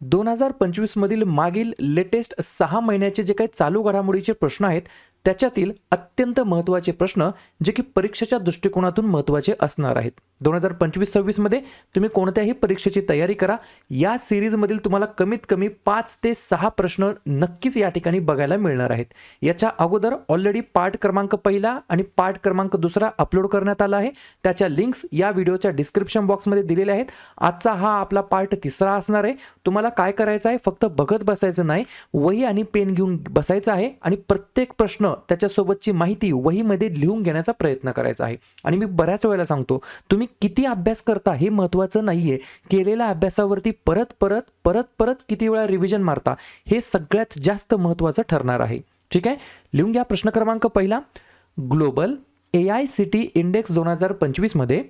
दोन हजार पंचवीसमधील मागील लेटेस्ट सहा महिन्याचे जे काही चालू घडामोडीचे प्रश्न आहेत त्याच्यातील अत्यंत महत्त्वाचे प्रश्न जे की परीक्षेच्या दृष्टिकोनातून महत्त्वाचे असणार आहेत. दोन हजार पंचवीस सव्वीसमध्ये तुम्ही कोणत्याही परीक्षेची तयारी करा. या सिरीजमधील तुम्हाला कमीत कमी पाच ते सहा प्रश्न नक्कीच या ठिकाणी बघायला मिळणार आहेत. याच्या अगोदर ऑलरेडी पार्ट क्रमांक पहिला आणि पार्ट क्रमांक दुसरा अपलोड करण्यात आला आहे. त्याच्या लिंक्स या व्हिडिओच्या डिस्क्रिप्शन बॉक्समध्ये दिलेल्या आहेत. आजचा हा आपला पार्ट तिसरा असणार आहे. तुम्हाला काय करायचं आहे? फक्त बघत बसायचं नाही. वही आणि पेन घेऊन बसायचं आहे आणि प्रत्येक प्रश्न त्याच्यासोबतची माहिती वहीमध्ये लिहून घेण्याचा प्रयत्न करायचा आहे. आणि मी बऱ्याच वेळेला सांगतो तुम्ही किती अभ्यास करता हे महत्त्वाचं नाही आहे केलेल्या अभ्यासावरती परत परत परत परत किती वेळा रिव्हिजन मारता हे सगळ्यात जास्त महत्त्वाचं ठरणार आहे. ठीक आहे? लिहून घ्या प्रश्न क्रमांक पहिला. Global A I city index दोन हजार पंचवीसमध्ये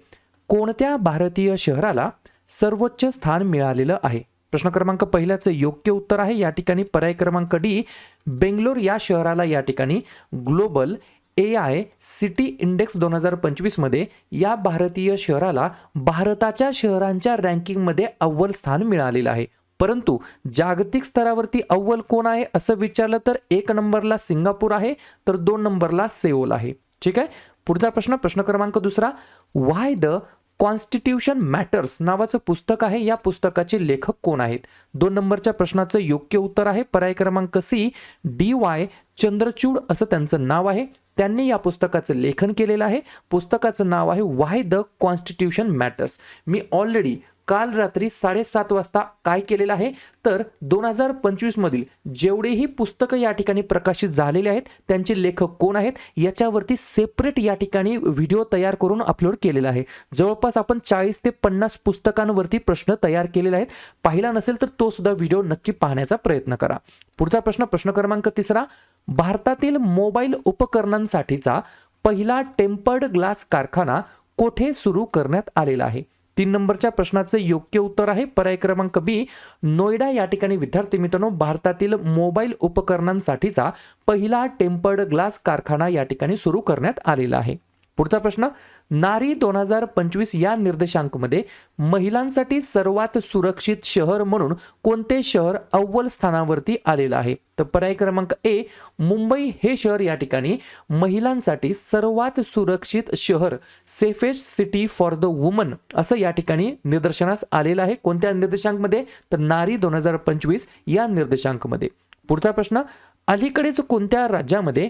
कोणत्या भारतीय शहराला सर्वोच्च स्थान मिळालेलं आहे? प्रश्न क्रमांक पहिल्याचं योग्य उत्तर आहे. या ठिकाणी पर्याय क्रमांक डी बेंगलोर या शहराला या ठिकाणी global A I city index दोन हजार पंचवीसमध्ये या भारतीय शहराला भारताच्या शहरांच्या रँकिंगमध्ये अव्वल स्थान मिळालेलं आहे. परंतु जागतिक स्तरावरती अव्वल कोण आहे असं विचारलं तर एक नंबरला सिंगापूर आहे तर दोन नंबरला सेओल आहे. ठीक आहे? पुढचा प्रश्न प्रश्न क्रमांक दुसरा. वाय द कॉन्स्टिट्यूशन मॅटर्स नावाचं पुस्तक आहे. या पुस्तकाचे लेखक कोण आहेत? दोन नंबरच्या प्रश्नाचं योग्य उत्तर आहे. पर्याय क्रमांक सी डी वाय चंद्रचूड असं त्यांचं नाव आहे. त्यांनी या पुस्तकाचं लेखन केलेलं आहे. पुस्तकाचं नाव आहे वाय द कॉन्स्टिट्यूशन मॅटर्स. मी ऑलरेडी काल रात्री साडेसात वाजता काय केलेलं आहे? तर दोन हजार पंचवीसमधील जेवढेही पुस्तकं या ठिकाणी प्रकाशित झालेले आहेत त्यांचे लेखक कोण आहेत? याच्यावरती सेपरेट या ठिकाणी व्हिडिओ तयार करून अपलोड केलेला आहे. जवळपास आपण चाळीस ते पन्नास पुस्तकांवरती प्रश्न तयार केलेले आहेत. पाहिला नसेल तर तो सुद्धा व्हिडिओ नक्की पाहण्याचा प्रयत्न करा. पुढचा प्रश्न प्रश्न क्रमांक तिसरा. भारतातील मोबाईल उपकरणांसाठीचा पहिला टेम्पर्ड ग्लास कारखाना कोठे सुरू करण्यात आलेला आहे? तीन नंबरच्या प्रश्नाचं योग्य उत्तर आहे. पर्याय क्रमांक बी नोएडा या ठिकाणी विद्यार्थी मित्रांनो भारतातील मोबाईल उपकरणांसाठीचा पहिला टेम्पर्ड ग्लास कारखाना या ठिकाणी सुरू करण्यात आलेला आहे. पुढचा प्रश्न नारी दोन हजार पंचवीस या निर्देशांकमध्ये महिलांसाठी सर्वात सुरक्षित शहर म्हणून कोणते शहर अव्वल स्थानावरती आलेलं आहे? तर पर्याय क्रमांक ए मुंबई हे शहर या ठिकाणी महिलांसाठी सर्वात सुरक्षित शहर safest city for the woman असं या ठिकाणी निदर्शनास आलेलं आहे. कोणत्या निर्देशांकमध्ये? तर नारी दोन हजार पंचवीस या निर्देशांकमध्ये. पुढचा प्रश्न अलीकडेच कोणत्या राज्यामध्ये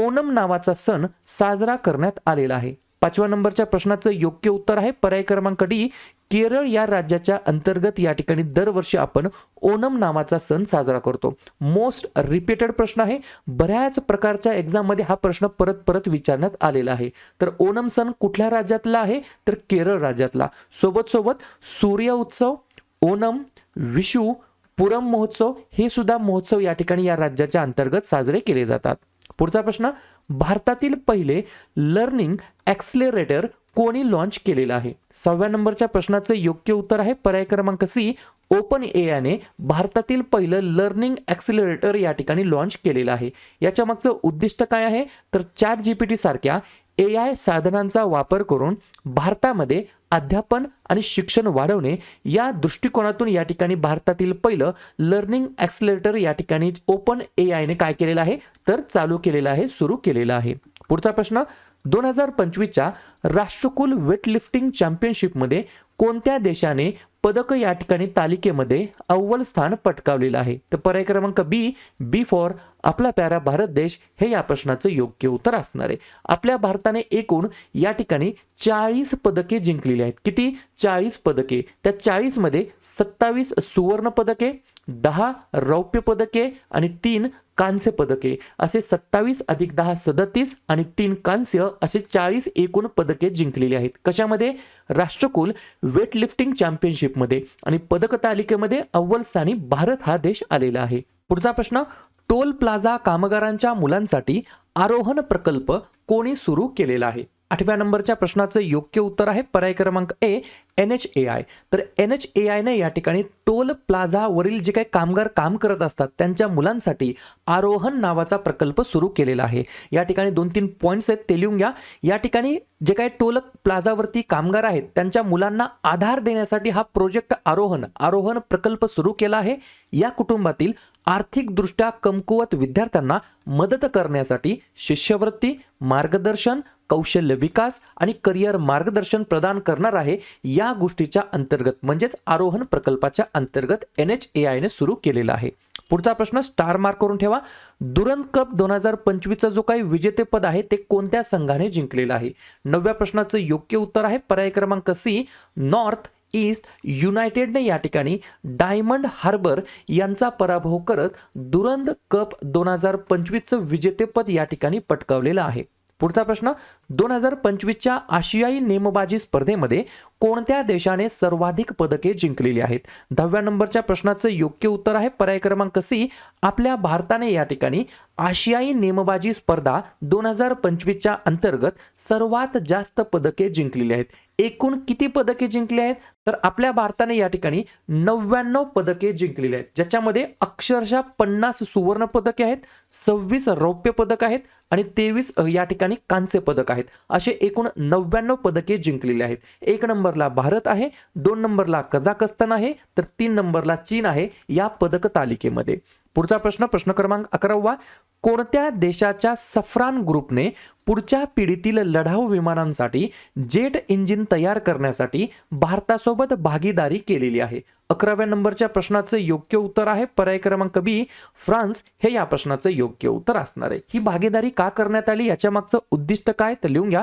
ओणम नावाचा सण साजरा करण्यात आलेला आहे. पाचव्या नंबरच्या प्रश्नाचं योग्य उत्तर आहे. पर्याय क्रमांक डी केरळ या राज्याच्या अंतर्गत या ठिकाणी दरवर्षी आपण ओणम नावाचा सण साजरा करतो. मोस्ट रिपीटेड प्रश्न आहे. बऱ्याच प्रकारच्या एक्झाममध्ये हा प्रश्न परत परत विचारण्यात आलेला आहे. तर ओणम सण कुठल्या राज्यातला आहे? तर केरळ राज्यातला. सोबत सोबत सूर्य उत्सव ओणम विशू पुरम महोत्सव हे सुद्धा महोत्सव या ठिकाणी या राज्याच्या अंतर्गत साजरे केले जातात. पुढचा प्रश्न भारतातील पहिले लर्निंग ॲक्सिलरेटर कोणी लॉन्च केलेलं आहे? सहाव्या नंबरच्या प्रश्नाचं योग्य उत्तर आहे पर्याय क्रमांक सी ओपन ए आयने भारतातील पहिलं लर्निंग ॲक्सिलरेटर या ठिकाणी लॉन्च केलेलं आहे. याच्या मागचं उद्दिष्ट काय आहे? तर चॅट जीपीटी सारख्या ए आय साधनांचा वापर करून भारतामध्ये अध्यापन आणि शिक्षण वाढवणे या दृष्टिकोनातून या ठिकाणी भारतातील पहिलं लर्निंग ॲक्सिलेटर या ठिकाणी ओपन ए आयने काय केलेलं आहे? तर चालू केलेलं आहे सुरू केलेलं आहे. पुढचा प्रश्न दोन हजार पंचवीसच्या राष्ट्रकुल वेटलिफ्टिंग चॅम्पियनशिपमध्ये कोणत्या देशाने पदक या ठिकाणी तालिकेमध्ये अव्वल स्थान पटकावलेलं आहे? तर पर्याय क्रमांक बी बी फॉर आपला प्यारा भारत देश हे या प्रश्नाचं योग्य उत्तर असणार आहे. आपल्या भारताने एकूण या ठिकाणी चाळीस पदके जिंकलेली आहेत. किती? चाळीस पदके. त्या चाळीसमध्ये सत्तावीस सुवर्ण पदके दहा रौप्य पदके आणि तीन कांस्य पदके. असे सत्तावीस अधिक दहा सदतीस आणि तीन कांस्य असे चाळीस एकूण पदके जिंकलेली आहेत. कशामध्ये? राष्ट्रकुल वेटलिफ्टिंग चॅम्पियनशिपमध्ये आणि पदक तालिकेमध्ये अव्वल स्थानी भारत हा देश आलेला आहे. पुढचा प्रश्न टोल प्लाझा कामगारांच्या मुलांसाठी आरोहण प्रकल्प कोणी सुरू केलेला आहे? आठव्या नंबरच्या प्रश्नाचं योग्य उत्तर आहे. पर्याय क्रमांक A N H A I तर एन एच ए आयने या ठिकाणी टोल प्लाझावरील जे काही कामगार काम करत असतात त्यांच्या मुलांसाठी आरोहण नावाचा प्रकल्प सुरू केलेला आहे. या ठिकाणी दोन तीन पॉईंट्स आहेत ते लिहून घ्या. या ठिकाणी जे काही टोल प्लाझावरती कामगार आहेत त्यांच्या मुलांना आधार देण्यासाठी हा प्रोजेक्ट आरोहण आरोहण प्रकल्प सुरू केला आहे. या कुटुंबातील आर्थिकदृष्ट्या कमकुवत विद्यार्थ्यांना मदत करण्यासाठी शिष्यवृत्ती मार्गदर्शन कौशल्य विकास आणि करिअर मार्गदर्शन प्रदान करणार आहे या गोष्टीच्या अंतर्गत म्हणजेच आरोहण प्रकल्पाच्या अंतर्गत एन एच ए आयने सुरू केलेला आहे. पुढचा प्रश्न स्टार मार्क करून ठेवा. दुरंत कप दोन हजार पंचवीसचा जो काही विजेतेपद आहे ते कोणत्या संघाने जिंकलेलं आहे? नवव्या प्रश्नाचं योग्य उत्तर आहे पर्याय क्रमांक सी नॉर्थ ईस्ट युनायटेडने या ठिकाणी डायमंड हार्बर यांचा पराभव करत दुरंद कप दोन हजार पंचवीसचं विजेतेपद या ठिकाणी पटकावलेलं आहे. पुढचा प्रश्न दोन हजार पंचवीसच्या आशियाई नेमबाजी स्पर्धेमध्ये कोणत्या देशाने सर्वाधिक पदके जिंकलेली आहेत? दहाव्या नंबरच्या प्रश्नाचं योग्य उत्तर आहे पर्याय क्रमांक सी आपल्या भारताने या ठिकाणी आशियाई नेमबाजी स्पर्धा दोन हजार पंचवीसच्या अंतर्गत सर्वात जास्त पदके जिंकलेली आहेत. एकूण किती पदके जिंकली आहेत? तर आपल्या भारताने या ठिकाणी नव्याण्णव पदके जिंकलेली आहेत. ज्याच्यामध्ये अक्षरशः पन्नास सुवर्ण पदके आहेत सव्वीस रौप्य पदक आहेत आणि तेवीस या ठिकाणी कांस्य पदक आहेत. असे एकूण नव्याण्णव पदके जिंकलेली आहेत. एक नंबरला भारत आहे दोन नंबरला कझाकस्तान आहे तर तीन नंबरला चीन आहे या पदक तालिकेमध्ये पुढचा प्रश्न प्रश्न क्रमांक अकरावा. कोणत्या देशाच्या सफ्रान ग्रुपने पुढच्या पिढीतील लढाऊ विमानांसाठी जेट इंजिन तयार करण्यासाठी भारतासोबत भागीदारी केलेली आहे? अकराव्या नंबरच्या प्रश्नाचं योग्य उत्तर आहे. पर्याय क्रमांक बी फ्रान्स. हे या प्रश्नाचं योग्य उत्तर असणार आहे. ही भागीदारी का करण्यात आली? याच्या मागचं उद्दिष्ट काय? तर लिहून घ्या.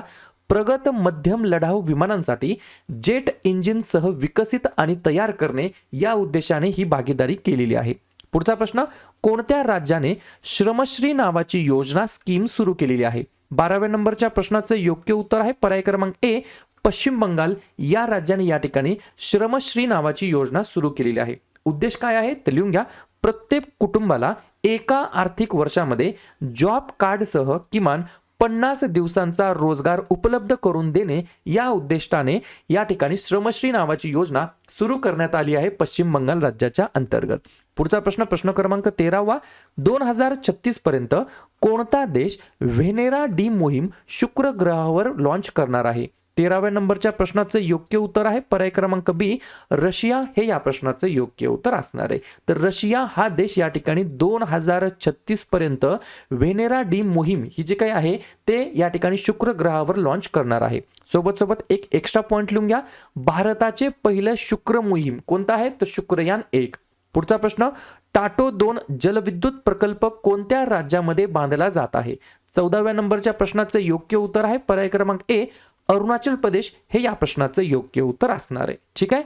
प्रगत मध्यम लढाऊ विमानांसाठी जेट इंजिनसह विकसित आणि तयार करणे या उद्देशाने ही भागीदारी केलेली आहे. पुढचा प्रश्न कोणत्या राज्याने श्रमश्री नावाची योजना स्कीम सुरू केलेली आहे? बाराव्या नंबरच्या प्रश्नाचं योग्य उत्तर आहे पर्याय क्रमांक ए पश्चिम बंगाल. या राज्याने या ठिकाणी श्रमश्री नावाची योजना सुरू केलेली आहे. उद्देश काय आहे? ते लिहून घ्या. प्रत्येक कुटुंबाला एका आर्थिक वर्षामध्ये जॉब कार्डसह किमान पन्नास दिवसांचा रोजगार उपलब्ध करून देणे या उद्दिष्टाने या ठिकाणी श्रमश्री नावाची योजना सुरू करण्यात आली आहे पश्चिम बंगाल राज्याच्या अंतर्गत. पुढचा प्रश्न प्रश्न क्रमांक तेरावा. दोन हजार छत्तीस पर्यंत कोणता देश व्हेनेरा डी मोहीम शुक्र ग्रहावर लॉन्च करणार आहे? तेराव्या नंबरच्या प्रश्नाचं योग्य उत्तर आहे. पर्याय क्रमांक बी रशिया हे या प्रश्नाचं योग्य उत्तर असणार आहे. तर रशिया हा देश या ठिकाणी दोन हजार छत्तीस पर्यंत व्हेनेरा डी मोहीम ही जी काही आहे ते या ठिकाणी शुक्र ग्रहावर लॉन्च करणार आहे. सोबत सोबत एक एक्स्ट्रा पॉईंट लिहून घ्या. भारताचे पहिलं शुक्र मोहीम कोणता आहे? तर शुक्रयान एक. पुढचा प्रश्न टाटो दोन जलविद्युत प्रकल्प कोणत्या राज्यामध्ये बांधला जात आहे? चौदाव्या नंबरच्या प्रश्नाचं योग्य उत्तर आहे. पर्याय क्रमांक ए अरुणाचल प्रदेश हे या प्रश्नाचं योग्य उत्तर असणार आहे. ठीक आहे?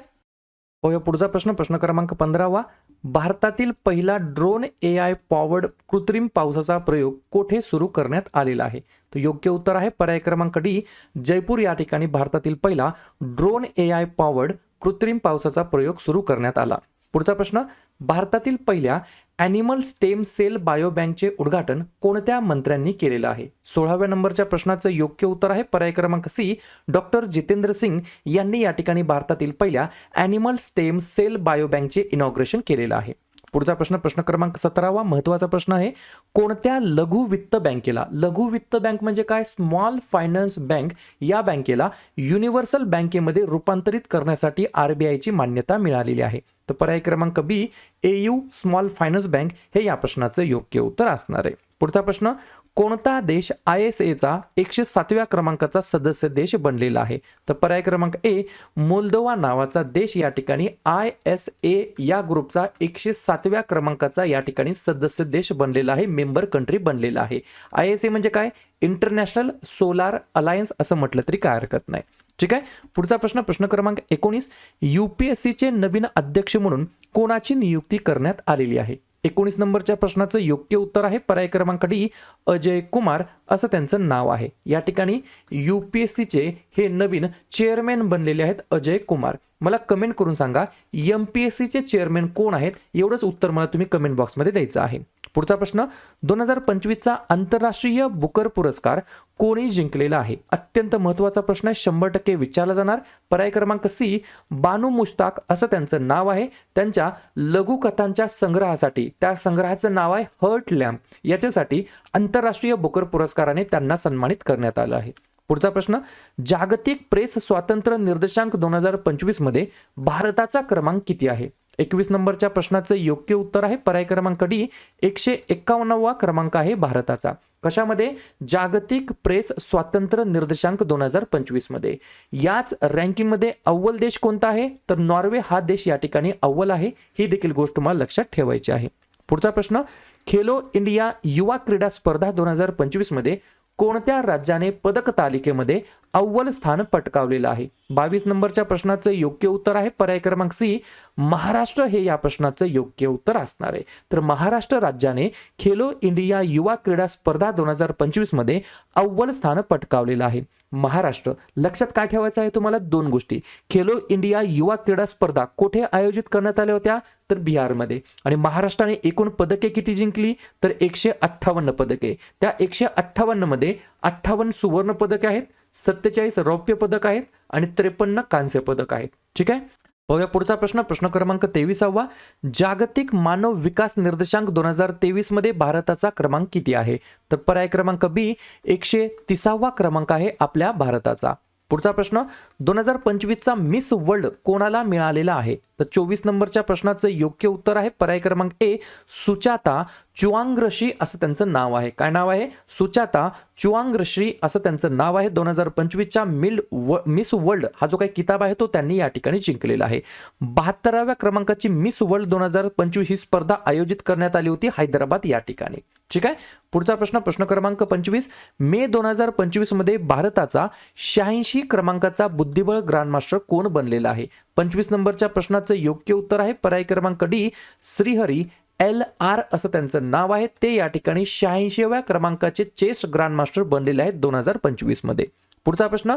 पाहूया पुढचा प्रश्न. प्रश्न क्रमांक पंधरावा. भारतातील पहिला ड्रोन ए आय पॉवर्ड कृत्रिम पावसाचा प्रयोग कोठे सुरू करण्यात आलेला आहे? तर योग्य उत्तर आहे पर्याय क्रमांक डी. जयपूर या ठिकाणी भारतातील पहिला ड्रोन ए आय पॉवर्ड कृत्रिम पावसाचा प्रयोग सुरू करण्यात आला. पुढचा प्रश्न. भारतातील पहिल्या ॲनिमल स्टेम सेल बायोबँकचे उद्घाटन कोणत्या मंत्र्यांनी केलेलं आहे? सोळाव्या नंबरच्या प्रश्नाचं योग्य उत्तर आहे पर्याय क्रमांक सी. डॉक्टर जितेंद्र सिंग यांनी या ठिकाणी भारतातील पहिल्या ॲनिमल स्टेम सेल बायोबँकचे इनॉग्रेशन केलेलं आहे. पुढचा प्रश्न प्रश्न क्रमांक सतरावा महत्त्वाचा प्रश्न आहे कोणत्या लघु वित्त बँकेला लघु वित्त बँक म्हणजे काय? स्मॉल फायनान्स बँक या बँकेला युनिव्हर्सल बँकेमध्ये रूपांतरित करण्यासाठी आरबीआयची मान्यता मिळालेली आहे. तर पर्याय क्रमांक B A U small finance bank हे या प्रश्नाचं योग्य उत्तर असणार आहे. पुढचा प्रश्न कोणता देश आय एस एचा एकशे सातव्या क्रमांकाचा सदस्य देश बनलेला आहे? तर पर्याय क्रमांक ए मोल्दोवा नावाचा देश या ठिकाणी आय एस ए या ग्रुपचा एकशे सातव्या क्रमांकाचा या ठिकाणी सदस्य देश बनलेला आहे मेंबर कंट्री बनलेला आहे. आय एस ए म्हणजे काय? इंटरनॅशनल सोलार अलायन्स असं म्हटलं तरी काय हरकत नाही. ठीक आहे? पुढचा प्रश्न प्रश्न क्रमांक एकोणीस युपीएससीचे नवीन अध्यक्ष म्हणून कोणाची नियुक्ती करण्यात आलेली आहे? एकोणीस नंबरच्या प्रश्नाचं योग्य उत्तर आहे. पर्याय क्रमांक डी अजय कुमार असं त्यांचं नाव आहे. या ठिकाणी चे हे नवीन चेअरमॅन बनलेले आहेत अजय कुमार. मला कमेंट करून सांगा एम पी एस सीचे चेअरमॅन कोण आहेत? एवढंच उत्तर मला तुम्ही कमेंट बॉक्समध्ये द्यायचं आहे. पुढचा प्रश्न दोन हजार पंचवीसचा आंतरराष्ट्रीय बुकर पुरस्कार कोणी जिंकलेला आहे? अत्यंत महत्त्वाचा प्रश्न आहे शंभर टक्के विचारला जाणार. पर्याय क्रमांक सी बानू मुश्ताक असं त्यांचं नाव आहे. त्यांच्या लघुकथांच्या संग्रहासाठी त्या संग्रहाचं नाव आहे हर्ट लॅम्प याच्यासाठी आंतरराष्ट्रीय बुकर पुरस्काराने त्यांना सन्मानित करण्यात आलं आहे. पुढचा प्रश्न जागतिक प्रेस स्वातंत्र्य निर्देशांक दोन हजार पंचवीसमध्ये भारताचा क्रमांक किती आहे? एकवीस नंबरच्या प्रश्नाचं योग्य उत्तर आहे. पर्याय क्रमांक डी एकशे एक्कावन्नवा क्रमांक आहे भारताचा. कशामध्ये? जागतिक प्रेस स्वातंत्र्य निर्देशांक दोन हजार पंचवीसमध्ये. याच रँकिंगमध्ये अव्वल देश कोणता आहे? तर नॉर्वे हा देश या ठिकाणी अव्वल आहे. ही देखील गोष्ट तुम्हाला लक्षात ठेवायची आहे. पुढचा प्रश्न खेलो इंडिया युवा क्रीडा स्पर्धा दोन हजार पंचवीसमध्ये कोणत्या राज्याने पदक तालिकेमध्ये अव्वल स्थान पटकावलेलं आहे. बावीस नंबरच्या प्रश्नाचं योग्य उत्तर आहे. पर्याय क्रमांक सी महाराष्ट्र हे या प्रश्नाचं योग्य उत्तर असणार आहे. तर महाराष्ट्र राज्याने खेलो इंडिया युवा क्रीडा स्पर्धा दोन हजार पंचवीसमध्ये अव्वल स्थान पटकावलेलं आहे. महाराष्ट्र लक्षात काय ठेवायचं आहे तुम्हाला? दोन गोष्टी. खेलो इंडिया युवा क्रीडा स्पर्धा कुठे आयोजित करण्यात आल्या होत्या? तर बिहारमध्ये. आणि महाराष्ट्राने एकूण पदके किती जिंकली? तर एकशे अठ्ठावन्न पदके. त्या एकशे अठ्ठावन्नमध्ये अठ्ठावन्न सुवर्ण पदके आहेत. सत्तेचाळीस रौप्य पदक आहेत आणि त्रेपन्न कांस्य पदक आहेत. ठीक आहे? बघूया पुढचा प्रश्न. प्रश्न क्रमांक तेविसावा. जागतिक मानव विकास निर्देशांक दोन हजार तेवीसमध्ये भारताचा क्रमांक किती आहे? तर पर्याय क्रमांक बी एकशे तिसावा क्रमांक आहे आपल्या भारताचा. पुढचा प्रश्न दोन हजार पंचवीसचा मिस वर्ल्ड कोणाला मिळालेला आहे? तर चोवीस नंबरच्या प्रश्नाचं योग्य उत्तर आहे पर्याय क्रमांक ए सुचाता चुआंग्रशी असं त्यांचं नाव आहे. काय नाव आहे? सुचाता चुआंग्रशी असं त्यांचं नाव आहे. दोन हजार पंचवीसच्या मिल्ड व मिस वर्ल्ड हा जो काही किताब आहे तो त्यांनी या ठिकाणी जिंकलेला आहे. बहात्तराव्या क्रमांकाची मिस वर्ल्ड दोन हजार पंचवीस ही स्पर्धा आयोजित करण्यात आली होती हैदराबाद या ठिकाणी. ठीक आहे? पुढचा प्रश्न प्रश्न क्रमांक पंचवीस. मे दोन हजार पंचवीसमध्ये भारताचा शहाऐंशी क्रमांकाचा बुद्धिबळ ग्रँडमास्टर कोण बनलेला आहे? पंचवीस नंबरच्या प्रश्नाचं योग्य उत्तर आहे. पर्याय क्रमांक डी श्रीहरी एल आर असं त्यांचं नाव आहे. ते या ठिकाणी शहाऐंशीव्या क्रमांकाचे चेस ग्रँडमास्टर बनलेले आहेत दोन हजार पंचवीसमध्ये. पुढचा प्रश्न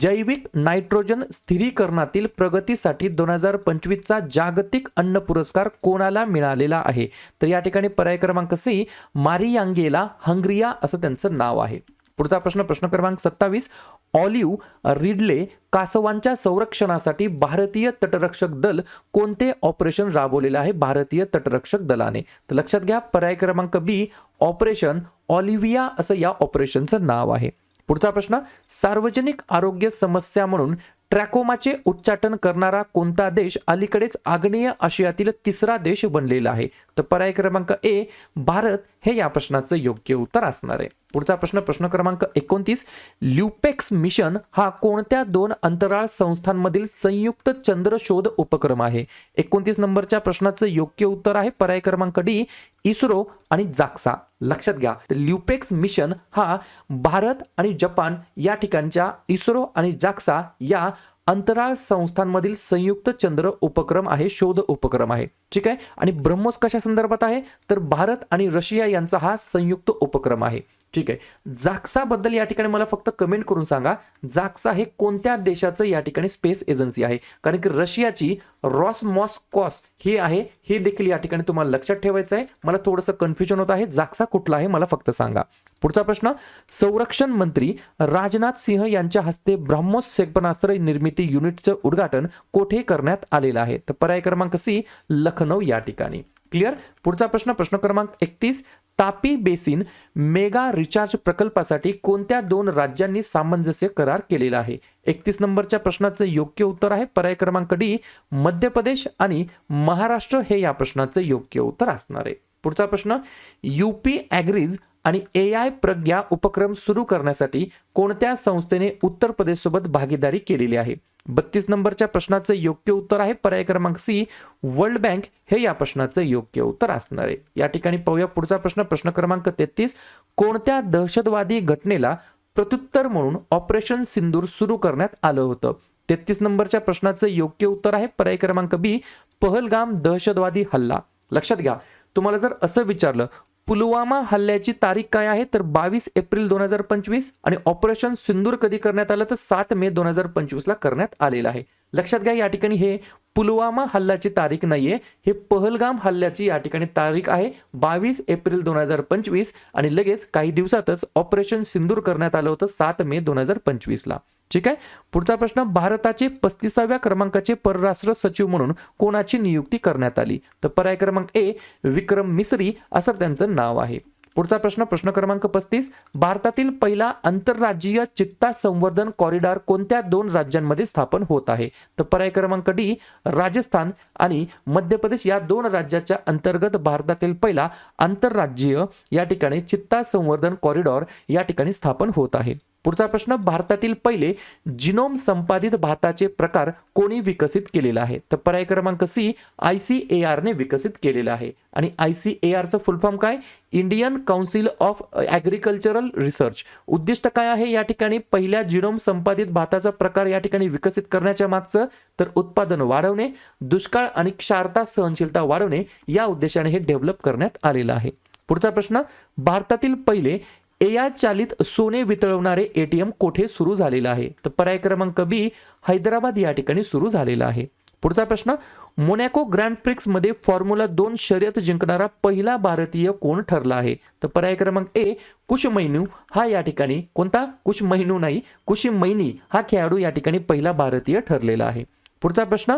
जैविक नायट्रोजन स्थिरीकरणातील प्रगतीसाठी दोन हजार पंचवीसचा जागतिक अन्न पुरस्कार कोणाला मिळालेला आहे? तर या ठिकाणी पर्याय क्रमांक सी मारियांगेला हंग्रिया असं त्यांचं नाव आहे. पुढचा प्रश्न प्रश्न क्रमांक सत्तावीस ऑलिव्ह रिडले कासवांच्या संरक्षणासाठी भारतीय तटरक्षक दल कोणते ऑपरेशन राबवलेलं आहे? भारतीय तटरक्षक दलाने. तर लक्षात घ्या पर्याय क्रमांक बी ऑपरेशन ऑलिव्हिया असं या ऑपरेशनचं नाव आहे. पुढचा प्रश्न सार्वजनिक आरोग्य समस्या म्हणून ट्रॅकोमाचे उच्चाटन करणारा कोणता देश अलीकडेच आग्नेय आशियातील तिसरा देश बनलेला आहे? तर पर्याय क्रमांक ए भारत. हे या प्रश्नाचं योग्य उत्तर असणार आहे. पुढचा प्रश्न प्रश्न क्रमांक एकोणतीस. ल्युपेक्स मिशन हा कोणत्या दोन अंतराळ संस्थांमधील संयुक्त चंद्र शोध उपक्रम आहे? एकोणतीस नंबरच्या प्रश्नाचं योग्य उत्तर आहे पर्याय क्रमांक डी इस्रो आणि जाक्सा. लक्षात घ्या ल्युपेक्स मिशन हा भारत आणि जपान या ठिकाणच्या इस्रो आणि जाक्सा या अंतराळ संस्थांमधील संयुक्त चंद्र उपक्रम आहे शोध उपक्रम आहे. ठीक आहे? आणि ब्रह्मोस कशा संदर्भात आहे? तर भारत आणि रशिया यांचा हा संयुक्त उपक्रम आहे. ठीक आहे. जाक्साबद्दल या ठिकाणी मला फक्त कमेंट करून सांगा जाक्सा हे कोणत्या देशाचं या ठिकाणी स्पेस एजन्सी आहे? कारण की रशियाची रॉसमॉस्कॉस ही आहे हे देखील या ठिकाणी तुम्हाला लक्षात ठेवायचं आहे. मला थोडंसं कन्फ्युजन होत आहे. जाक्सा कुठला आहे मला फक्त सांगा. पुढचा प्रश्न संरक्षण मंत्री राजनाथ सिंह यांच्या हस्ते ब्राह्मोस क्षेपणास्त्र निर्मिती युनिटचं उद्घाटन कोठे करण्यात आलेलं आहे? तर पर्याय क्रमांक सी लखनौ या ठिकाणी. क्लिअर? पुढचा प्रश्न प्रश्न क्रमांक एकतीस. तापी बेसिन मेगा रिचार्ज प्रकल्पासाठी कोणत्या दोन राज्यांनी सामंजस्य करार केलेला आहे? एकतीस नंबरच्या प्रश्नाचं योग्य उत्तर आहे. पर्याय क्रमांक डी मध्य प्रदेश आणि महाराष्ट्र हे या प्रश्नाचं योग्य उत्तर असणार आहे. पुढचा प्रश्न युपी ॲग्रीज आणि ए आय प्रज्ञा उपक्रम सुरू करण्यासाठी कोणत्या संस्थेने उत्तर प्रदेशसोबत भागीदारी केलेली आहे? बत्तीस नंबरच्या प्रश्नाचं योग्य उत्तर आहे. पर्याय क्रमांक सी वर्ल्ड बँक हे या प्रश्नाचं योग्य उत्तर असणार आहे. या ठिकाणी पाहूया पुढचा प्रश्न. प्रश्न क्रमांक तेहतीस कोणत्या दहशतवादी घटनेला प्रत्युत्तर म्हणून ऑपरेशन सिंदूर सुरू करण्यात आलं होतं? तेहतीस नंबरच्या प्रश्नाचं योग्य उत्तर आहे. पर्याय क्रमांक बी पहलगाम दहशतवादी हल्ला. लक्षात घ्या. तुम्हाला जर असं विचारलं पुलवामा हल्ल्याची तारीख काय आहे? तर बावीस एप्रिल दोन हजार पंचवीस आणि ऑपरेशन सिंदूर कधी करण्यात आलं? तर सात मे दोन हजार पंचवीसला करण्यात आलेलं आहे. लक्षात घ्या या ठिकाणी हे पुलवामा हल्ल्याची तारीख नाहीये. हे पहलगाम हल्ल्याची या ठिकाणी तारीख आहे. बावीस एप्रिल दोन हजार पंचवीस आणि लगेच काही दिवसातच ऑपरेशन सिंदूर करण्यात आलं होतं सात मे दोन हजार पंचवीसला. ठीक आहे? पुढचा प्रश्न भारताचे पस्तीसाव्या क्रमांकाचे परराष्ट्र सचिव म्हणून कोणाची नियुक्ती करण्यात आली? तर पर्याय क्रमांक ए विक्रम मिसरी असं त्यांचं नाव आहे. पुढचा प्रश्न प्रश्न क्रमांक पस्तीस भारतातील पहिला आंतरराज्यीय चित्ता संवर्धन कॉरिडॉर कोणत्या दोन राज्यांमध्ये स्थापन होत आहे? तर पर्याय क्रमांक डी राजस्थान आणि मध्य प्रदेश या दोन राज्याच्या अंतर्गत भारतातील पहिला आंतरराज्यीय या ठिकाणी चित्ता संवर्धन कॉरिडॉर या ठिकाणी स्थापन होत आहे. पुढचा प्रश्न भारतातील पहिले जिनोम संपादित भाताचे प्रकार कोणी विकसित केलेला आहे? तर पर्याय क्रमांक सी आय सी ए आरने विकसित केलेला आहे. आणि आय सी ए आरचं फुल फॉर्म काय? Indian council of agricultural research उद्दिष्ट काय आहे? या ठिकाणी पहिल्या जिनोम संपादित भाताचा प्रकार या ठिकाणी विकसित करण्याच्या मागचं तर उत्पादन वाढवणे दुष्काळ आणि क्षारता सहनशीलता वाढवणे या उद्देशाने हे डेव्हलप करण्यात आलेलं आहे. पुढचा प्रश्न भारतातील पहिले एआय चालित सोने वितळवणारे एटीएम कोठे सुरू झालेलं आहे? तर पर्याय क्रमांक बी हैदराबाद या ठिकाणी सुरू झालेला आहे. पुढचा प्रश्न मोनॅको ग्रँड प्रिक्समध्ये फॉर्म्युला दोन शर्यत जिंकणारा पहिला भारतीय कोण ठरला आहे? तर पर्याय क्रमांक ए कुशमैनू. हा या ठिकाणी कोणता? कुश महिनू नाही कुशी महिनी हा खेळाडू या ठिकाणी पहिला भारतीय ठरलेला आहे. पुढचा प्रश्न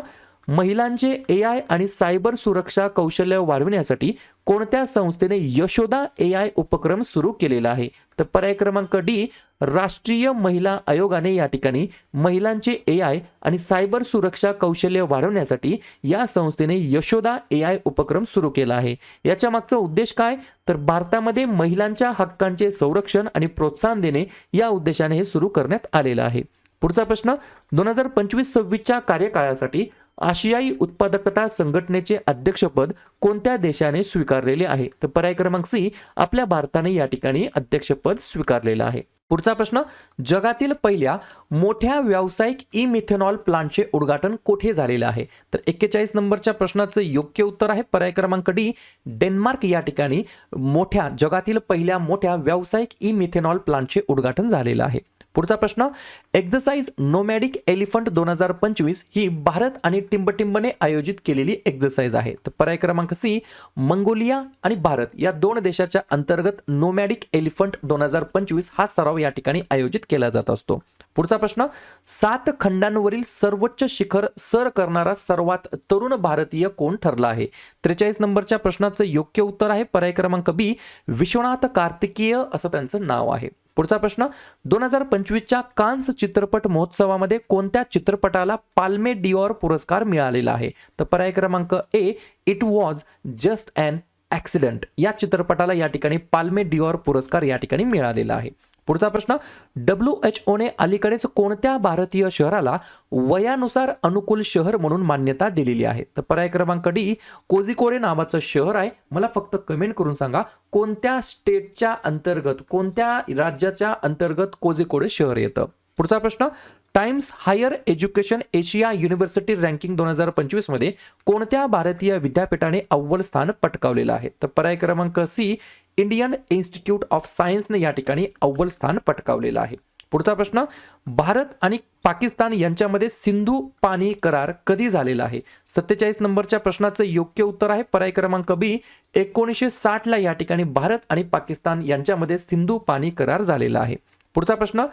महिलांचे ए आय आणि सायबर सुरक्षा कौशल्य वाढविण्यासाठी कोणत्या संस्थेने यशोदा ए आय उपक्रम सुरू केलेला आहे? तर पर्याय क्रमांक डी राष्ट्रीय महिला आयोगाने या ठिकाणी महिलांचे ए आय आणि सायबर सुरक्षा कौशल्य वाढवण्यासाठी या संस्थेने यशोदा ए आय उपक्रम सुरू केला आहे. याच्या मागचा उद्देश काय? तर भारतामध्ये महिलांच्या हक्कांचे संरक्षण आणि प्रोत्साहन देणे या उद्देशाने हे सुरू करण्यात आलेलं आहे. पुढचा प्रश्न दोन हजार पंचवीस सव्वीसच्या कार्यकाळासाठी आशियाई उत्पादकता संघटनेचे अध्यक्षपद कोणत्या देशाने स्वीकारलेले आहे? तर पर्याय क्रमांक सी आपल्या भारताने या ठिकाणी अध्यक्षपद स्वीकारलेलं आहे. पुढचा प्रश्न जगातील पहिल्या मोठ्या व्यावसायिक ई मिथेनॉल प्लांटचे उद्घाटन कोठे झालेलं आहे? तर एक्केचाळीस नंबरच्या प्रश्नाचं योग्य उत्तर आहे पर्याय क्रमांक डी डेन्मार्क. या ठिकाणी मोठ्या जगातील पहिल्या मोठ्या व्यावसायिक ई मिथेनॉल प्लांटचे उद्घाटन झालेलं आहे. पुढचा प्रश्न एक्झरसाइज नोमॅडिक एलिफंट दोन हजार पंचवीस ही भारत आणि टिंबटिंबने आयोजित केलेली एक्झरसाइज आहे. तर पर्याय क्रमांक सी मंगोलिया आणि भारत या दोन देशाच्या अंतर्गत नोमॅडिक एलिफंट दोन हजार पंचवीस हा सराव या ठिकाणी आयोजित केला जात असतो. पुढचा प्रश्न सात खंडांवरील सर्वोच्च शिखर सर करणारा सर्वात तरुण भारतीय कोण ठरला आहे? त्रेचाळीस नंबरच्या प्रश्नाचं योग्य उत्तर आहे. पर्याय क्रमांक बी विश्वनाथ कार्तिकीय असं त्यांचं नाव आहे. पुढचा प्रश्न. दोन हजार पंचवीसच्या कान्स चित्रपट महोत्सवामध्ये कोणत्या चित्रपटाला पाल्मे डिओर पुरस्कार मिळालेला आहे? तर पर्याय क्रमांक A it was just and accident या चित्रपटाला या ठिकाणी पाल्मे डिओर पुरस्कार या ठिकाणी मिळालेला आहे. पुढचा प्रश्न डब्ल्यू एच ओने अलीकडेच कोणत्या भारतीय शहराला वयानुसार अनुकूल शहर म्हणून मान्यता दिलेली आहे? तर पर्याय क्रमांक डी कोझिकोडे नावाचं शहर आहे. मला फक्त कमेंट करून सांगा कोणत्या स्टेटच्या अंतर्गत कोणत्या राज्याच्या अंतर्गत कोझिकोडे शहर येतं? पुढचा प्रश्न Times higher education Asia university ranking दोन हजार पंचवीसमध्ये कोणत्या भारतीय विद्यापीठाने अव्वल स्थान पटकावलेलं आहे? तर पर्याय क्रमांक सी इंडियन इन्स्टिट्यूट ऑफ सायन्सने या ठिकाणी अव्वल स्थान पटकावलेलं आहे. पुढचा प्रश्न भारत आणि पाकिस्तान यांच्यामध्ये सिंधू पाणी करार कधी झालेला आहे? सत्तेचाळीस नंबरच्या प्रश्नाचं योग्य उत्तर आहे पर्याय क्रमांक बी. एकोणीसशे साठला या ठिकाणी भारत आणि पाकिस्तान यांच्यामध्ये सिंधू पाणी करार झालेला आहे. पुढचा प्रश्न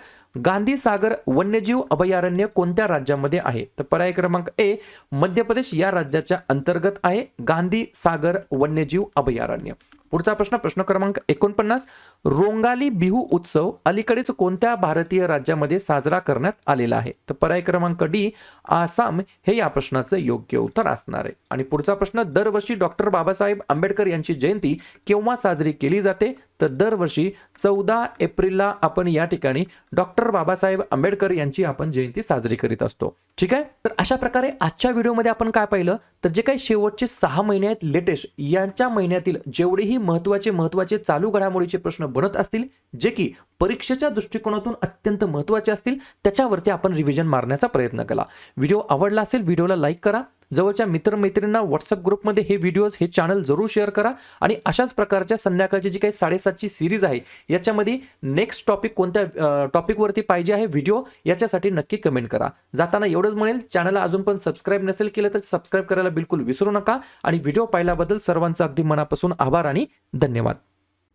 गांधी सागर वन्यजीव अभयारण्य कोणत्या राज्यामध्ये आहे? तर पर्याय क्रमांक ए मध्य प्रदेश या राज्याच्या अंतर्गत आहे गांधी सागर वन्यजीव अभयारण्य. पुढचा प्रश्न प्रश्न क्रमांक एकोणपन्नास. रोंगाली बिहू उत्सव अलीकडेच कोणत्या भारतीय राज्यामध्ये साजरा करण्यात आलेला आहे? तर पर्याय क्रमांक डी आसाम हे या प्रश्नाचं योग्य उत्तर असणार आहे. आणि पुढचा प्रश्न दरवर्षी डॉक्टर बाबासाहेब आंबेडकर यांची जयंती केव्हा साजरी केली जाते? तर दरवर्षी चौदा एप्रिलला आपण या ठिकाणी डॉक्टर बाबासाहेब आंबेडकर यांची आपण जयंती साजरी करीत असतो. ठीक आहे? तर अशा प्रकारे आजच्या व्हिडिओमध्ये आपण काय पाहिलं? तर जे काही शेवटचे सहा महिने आहेत लेटेस्ट यांच्या महिन्यातील जेवढेही महत्त्वाचे महत्त्वाचे चालू घडामोडीचे प्रश्न बनत असतील जे की परीक्षेच्या दृष्टिकोनातून अत्यंत महत्त्वाचे असतील त्याच्यावरती आपण रिव्हिजन मारण्याचा प्रयत्न केला व्हिडिओ आवडला असेल व्हिडिओला लाईक करा. जवळच्या मित्रमैत्रिणींना व्हॉट्सअप ग्रुपमध्ये हे व्हिडिओज हे चॅनल जरूर शेअर करा. आणि अशाच प्रकारच्या संध्याकाळची जी काही साडेसातची सिरीज आहे याच्यामध्ये नेक्स्ट टॉपिक कोणत्या टॉपिकवरती पाहिजे आहे व्हिडिओ याच्यासाठी नक्की कमेंट करा. जाताना एवढंच म्हणेल चॅनलला अजून पण सबस्क्राईब नसेल केलं तर सबस्क्राईब करायला बिलकुल विसरू नका. आणि व्हिडिओ पाहिल्याबद्दल सर्वांचा अगदी मनापासून आभार आणि धन्यवाद.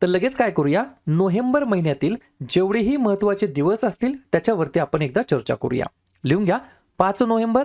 तर लगेच काय करूया? नोव्हेंबर महिन्यातील जेवढेही महत्त्वाचे दिवस असतील त्याच्यावरती आपण एकदा चर्चा करूया. लिहून घ्या. पाच नोव्हेंबर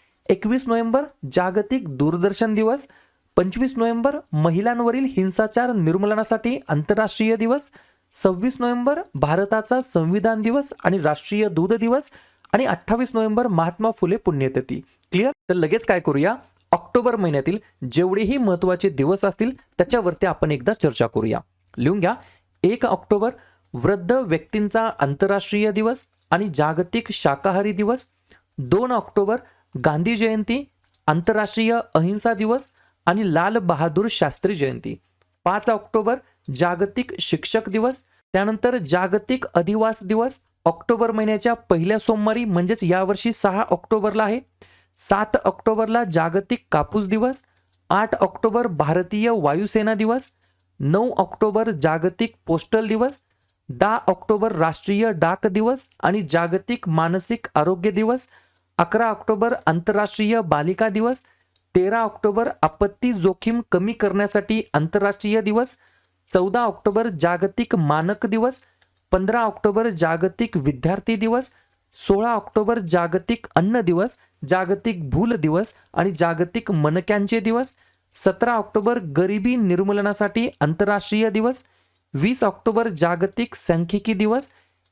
एकवीस नोव्हेंबर जागतिक दूरदर्शन दिवस. पंचवीस नोव्हेंबर महिलांवरील हिंसाचार निर्मूलनासाठी आंतरराष्ट्रीय दिवस. सव्वीस नोव्हेंबर भारताचा संविधान दिवस आणि राष्ट्रीय दूध दिवस. आणि अठ्ठावीस नोव्हेंबर महात्मा फुले पुण्यतिथी. क्लिअर तर लगेच काय करूया? ऑक्टोबर महिन्यातील जेवढेही महत्त्वाचे दिवस असतील त्याच्यावरती आपण एकदा चर्चा करूया. लिहून घ्या. एक ऑक्टोबर वृद्ध व्यक्तींचा आंतरराष्ट्रीय दिवस आणि जागतिक शाकाहारी दिवस. दोन ऑक्टोबर गांधी जयंती आंतरराष्ट्रीय अहिंसा दिवस आणि लाल बहादूर शास्त्री जयंती. पाच ऑक्टोबर जागतिक शिक्षक दिवस. त्यानंतर जागतिक अधिवास दिवस. ऑक्टोबर महिन्याच्या पहिल्या सोमवारी म्हणजेच यावर्षी सहा ऑक्टोबरला आहे. सात ऑक्टोबरला जागतिक कापूस दिवस. आठ ऑक्टोबर भारतीय वायुसेना दिवस. नऊ ऑक्टोबर जागतिक पोस्टल दिवस. दहा ऑक्टोबर राष्ट्रीय डाक दिवस आणि जागतिक मानसिक आरोग्य दिवस. अकरा ऑक्टोबर आंतरराष्ट्रीय बालिका दिवस तेरा ऑक्टोबर आपत्ती जोखीम कमी करण्यासाठी आंतरराष्ट्रीय दिवस चौदा ऑक्टोबर जागतिक मानक दिवस पंधरा ऑक्टोबर जागतिक विद्यार्थी दिवस सोळा ऑक्टोबर जागतिक अन्न दिवस जागतिक भूल दिवस आणि जागतिक मनक्यांचे दिवस सतरा ऑक्टोबर गरिबी निर्मूलनासाठी आंतरराष्ट्रीय दिवस वीस ऑक्टोबर जागतिक सांख्यिकी दिवस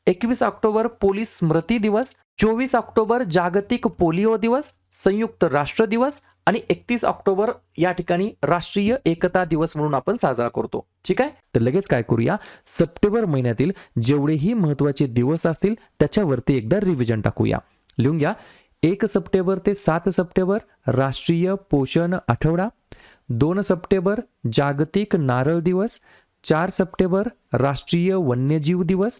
एकवीस ऑक्टोबर पोलीस स्मृती दिवस चोवीस ऑक्टोबर जागतिक पोलिओ दिवस संयुक्त राष्ट्र दिवस आणि एकतीस ऑक्टोबर या ठिकाणी राष्ट्रीय एकता दिवस म्हणून आपण साजरा करतो. ठीक आहे? तर लगेच काय करूया? सप्टेंबर महिन्यातील जेवढेही महत्त्वाचे दिवस असतील त्याच्यावरती एकदा रिव्हिजन टाकूया. लिहून घ्या. एक सप्टेंबर ते सात सप्टेंबर राष्ट्रीय पोषण आठवडा. दोन सप्टेंबर जागतिक नारळ दिवस. चार सप्टेंबर राष्ट्रीय वन्यजीव दिवस.